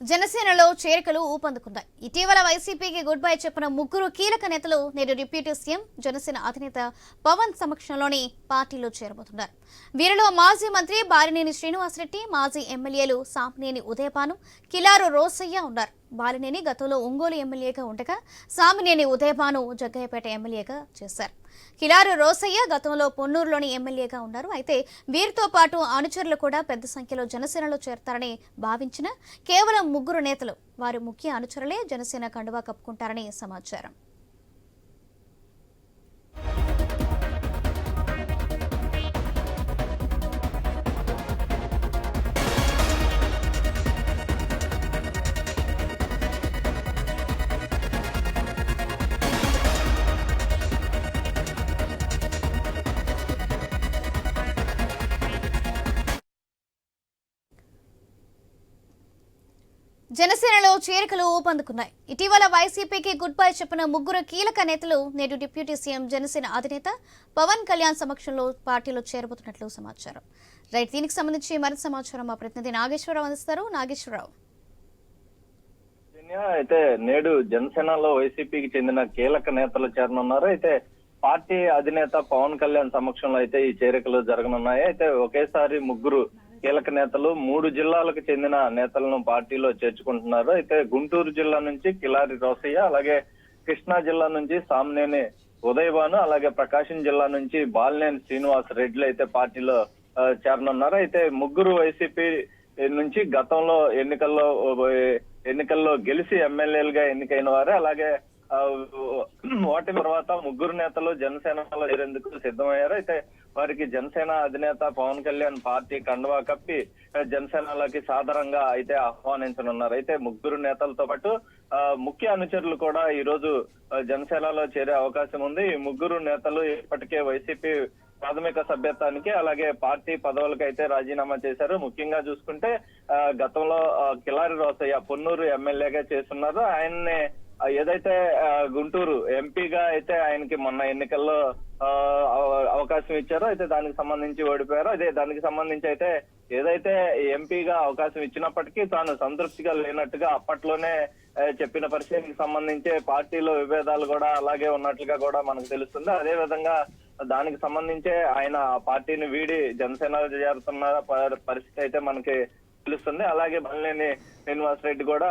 జనసేనలో చేరికలు ఊపందుకున్నాయి ఇటీవల వైసీపీకి గుడ్ బై చెప్పిన ముగ్గురు కీలక నేతలు నేడు డిప్యూటీ సీఎం జనసేన అధినేత పవన్ సమక్షంలోని పార్టీలో చేరబోతున్నారు. వీరిలో మాజీ మంత్రి బారినేని శ్రీనివాసరెడ్డి మాజీ ఎమ్మెల్యేలు సాంపనేని ఉదయపాను కిలారు రోసయ్య ఉన్నారు. బాలినేని గతంలో ఒంగోలు ఎమ్మెల్యేగా ఉండగా సామినేని ఉదయభాను జగ్గయ్యపేట ఎమ్మెల్యేగా చేశారు. కిలారు రోసయ్య గతంలో పొన్నూరులోని ఎమ్మెల్యేగా ఉన్నారు. అయితే వీరితో పాటు అనుచరులు కూడా పెద్ద సంఖ్యలో జనసేనలో చేరతారని భావించిన కేవలం ముగ్గురు నేతలు వారి ముఖ్య అనుచరులే జనసేన కండువా కప్పుకుంటారని సమాచారం. జనసేనలో చేరికలు ఊపందుకున్నాయి. ఇటీవల వైసీపీకి గుడ్ బై చెప్పిన ముగ్గురు కీలక నేతలు నేడు డిప్యూటీ సీఎం జనసేన అధినేత పవన్ కళ్యాణ్ సమక్షంలో పార్టీలో చేరబోతున్నట్లు సమాచారం. రైట్ దీనికి సంబంధించి మరింత సమాచారం మా ప్రతినిధి నాగేశ్వరరావు అందిస్తారు. నాగేశ్వరరావు. అయితే నేడు జనసేనలో వైసీపీకి చెందిన కీలక నేతలు చేరనున్నారు. అయితే పార్టీ అధినేత పవన్ కళ్యాణ్ సమక్షంలో అయితే ఈ చేరికలు జరగనున్నాయి. అయితే ఒకేసారి ముగ్గురు కీలక నేతలు మూడు జిల్లాలకు చెందిన నేతలను పార్టీలో చేర్చుకుంటున్నారు. అయితే గుంటూరు జిల్లా నుంచి కిలారి రోసయ్య అలాగే కృష్ణా జిల్లా నుంచి సామ్నేని ఉదయభాను అలాగే ప్రకాశం జిల్లా నుంచి బాలినేని శ్రీనివాస్ రెడ్డిలు అయితే పార్టీలో చేరనున్నారు. అయితే ముగ్గురు వైసీపీ నుంచి గతంలో ఎన్నికల్లో ఎన్నికల్లో గెలిచి ఎమ్మెల్యేలుగా ఎన్నికైన వారే. అలాగే ఓటమి తర్వాత ముగ్గురు నేతలు జనసేనలో చేరేందుకు సిద్ధమయ్యారు. అయితే వారికి జనసేన అధినేత పవన్ కళ్యాణ్ పార్టీ కండువా కప్పి జనసేనలోకి సాధారణంగా అయితే ఆహ్వానించనున్నారు. అయితే ముగ్గురు నేతలతో పాటు ఆ, ముఖ్య అనుచరులు కూడా ఈ రోజు జనసేనలో చేరే అవకాశం ఉంది. ఈ ముగ్గురు నేతలు ఇప్పటికే వైసీపీ ప్రాథమిక సభ్యత్వానికి అలాగే పార్టీ పదవులకు అయితే రాజీనామా చేశారు. ముఖ్యంగా చూసుకుంటే ఆ, గతంలో కిలారి రోసయ్య పొన్నూరు ఎమ్మెల్యేగా చేస్తున్నారు. ఆయన్నే ఏదైతే గుంటూరు ఎంపీగా అయితే ఆయనకి మొన్న ఎన్నికల్లో ఆ, అవకాశం ఇచ్చారో అయితే దానికి సంబంధించి ఓడిపోయారో అదే దానికి సంబంధించి అయితే ఏదైతే ఎంపీగా అవకాశం ఇచ్చినప్పటికీ తాను సంతృప్తిగా లేనట్టుగా అప్పట్లోనే చెప్పిన పరిస్థితికి సంబంధించి పార్టీలో విభేదాలు కూడా అలాగే ఉన్నట్లుగా కూడా మనకు తెలుస్తుంది. అదే విధంగా దానికి సంబంధించే ఆయన పార్టీని వీడి జనసేన చేరుతున్న పరిస్థితి అయితే మనకి తెలుస్తుంది. అలాగే బల్లేని శ్రీనివాస్ రెడ్డి కూడా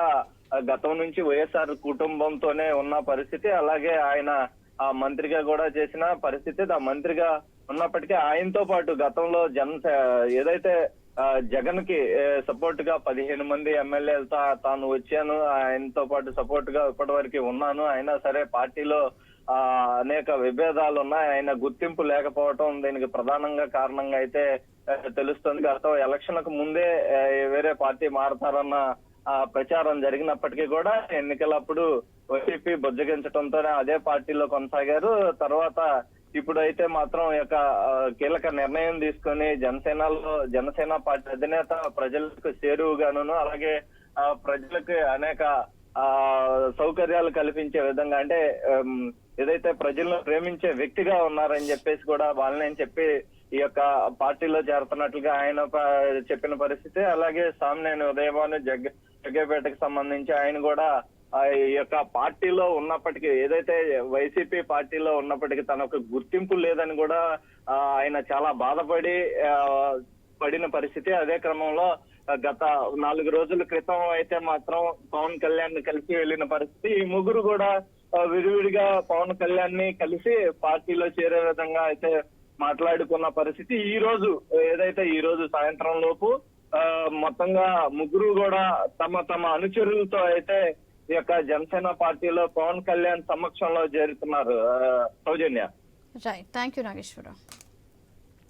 గతం నుంచి వైఎస్ఆర్ కుటుంబంతోనే ఉన్న పరిస్థితి అలాగే ఆయన ఆ మంత్రిగా కూడా చేసిన పరిస్థితి. ఆ మంత్రిగా ఉన్నప్పటికీ ఆయనతో పాటు గతంలో జన ఏదైతే ఆ, జగన్కి సపోర్ట్గా పదిహేను మంది ఎమ్మెల్యేలతో తాను వచ్చాను ఆయనతో పాటు సపోర్ట్గా ఇప్పటి వరకు ఉన్నాను. అయినా సరే పార్టీలో ఆ అనేక విభేదాలు ఉన్నాయి ఆయన గుర్తింపు లేకపోవటం దీనికి ప్రధానంగా కారణంగా అయితే తెలుస్తుంది. గత ఎలక్షన్కు ముందే వేరే పార్టీ మారతారన్న ప్రచారం జరిగినప్పటికీ కూడా ఎన్నికలప్పుడు వైసీపీ బుజ్జగించడంతోనే అదే పార్టీలో కొనసాగారు. తర్వాత ఇప్పుడైతే మాత్రం యొక్క కీలక నిర్ణయం తీసుకొని జనసేనలో జనసేన పార్టీ అధినేత ప్రజలకు చేరువుగాను అలాగే ఆ, ప్రజలకు అనేక ఆ సౌకర్యాలు కల్పించే విధంగా అంటే ఏదైతే ప్రజలను ప్రేమించే వ్యక్తిగా ఉన్నారని చెప్పేసి కూడా వాళ్ళని చెప్పి ఈ యొక్క పార్టీలో చేరుతున్నట్లుగా ఆయన చెప్పిన పరిస్థితి. అలాగే సామ్నేని ఉదయభాను జగ్గ జగ్గేపేటకు సంబంధించి ఆయన కూడా ఈ యొక్క పార్టీలో ఉన్నప్పటికీ ఏదైతే వైసీపీ పార్టీలో ఉన్నప్పటికీ తనకు గుర్తింపు లేదని కూడా ఆయన చాలా బాధపడి పడిన పరిస్థితి. అదే క్రమంలో గత నాలుగు రోజుల క్రితం అయితే మాత్రం పవన్ కళ్యాణ్ని కలిసి వెళ్ళిన పరిస్థితి. ఈ ముగ్గురు కూడా విడివిడిగా పవన్ కళ్యాణ్ని కలిసి పార్టీలో చేరే విధంగా అయితే మాట్లాడుకున్న పరిస్థితి ఈ రోజు ఏదైతే ఈ రోజు సాయంత్రం లోపు ఆ, మొత్తంగా ముగ్గురు కూడా తమ తమ అనుచరులతో అయితే ఈ యొక్క జనసేన పార్టీలో పవన్ కళ్యాణ్ సమక్షంలో చేరుతున్నారు Soujanya. Right thank you Nageswara Rao